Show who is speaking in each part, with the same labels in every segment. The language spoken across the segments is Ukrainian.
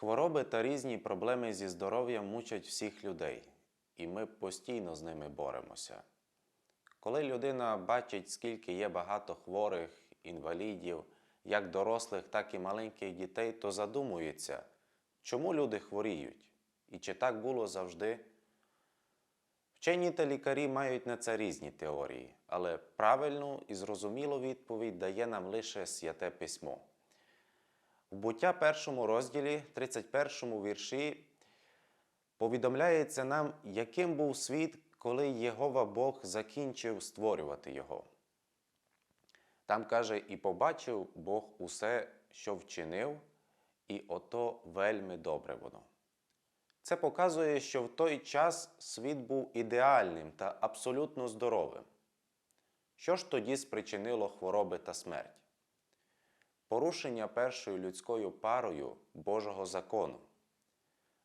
Speaker 1: Хвороби та різні проблеми зі здоров'ям мучать всіх людей, і ми постійно з ними боремося. Коли людина бачить, скільки є багато хворих, інвалідів, як дорослих, так і маленьких дітей, то задумується, чому люди хворіють і чи так було завжди. Вчені та лікарі мають на це різні теорії, але правильну і зрозумілу відповідь дає нам лише святе письмо. В буття першому розділі, 31 вірші, повідомляється нам, яким був світ, коли Єгова Бог закінчив створювати його. Там каже, і побачив Бог усе, що вчинив, і ото вельми добре воно. Це показує, що в той час світ був ідеальним та абсолютно здоровим. Що ж тоді спричинило хвороби та смерть? Порушення першою людською парою Божого закону.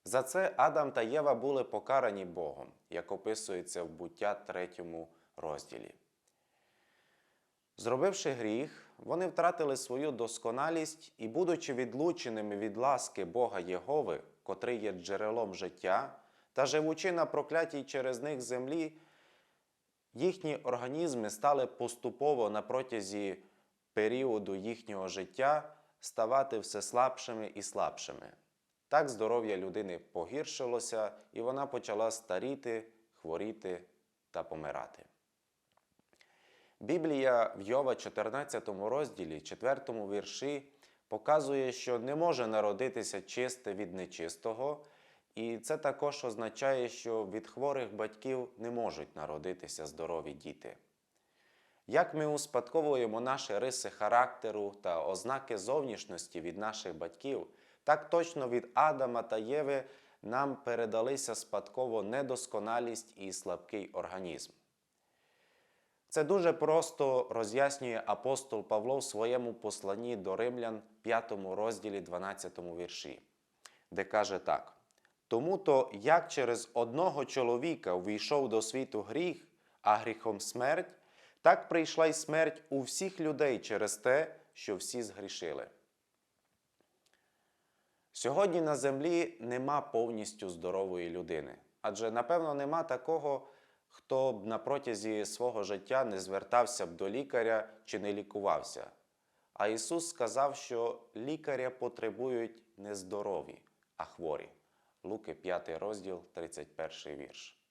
Speaker 1: За це Адам та Єва були покарані Богом, як описується в буття 3 розділі. Зробивши гріх, вони втратили свою досконалість і, будучи відлученими від ласки Бога Єгови, котрий є джерелом життя, та живучи на проклятій через них землі, їхні організми стали поступово на протязі періоду їхнього життя ставати все слабшими і слабшими. Так здоров'я людини погіршилося, і вона почала старіти, хворіти та помирати. Біблія в Йова 14 розділі, 4 вірші, показує, що не може народитися чисте від нечистого, і це також означає, що від хворих батьків не можуть народитися здорові діти. Як ми успадковуємо наші риси характеру та ознаки зовнішності від наших батьків, так точно від Адама та Єви нам передалися спадково недосконалість і слабкий організм. Це дуже просто роз'яснює апостол Павло в своєму посланні до римлян, 5 розділі 12 вірші, де каже так: Тому то, як через одного чоловіка увійшов до світу гріх, а гріхом смерть, так прийшла й смерть у всіх людей через те, що всі згрішили. Сьогодні на землі нема повністю здорової людини, адже, напевно, нема такого, хто б на протязі свого життя не звертався б до лікаря чи не лікувався. А Ісус сказав, що лікаря потребують не здорові, а хворі. Луки 5 розділ, 31 вірш.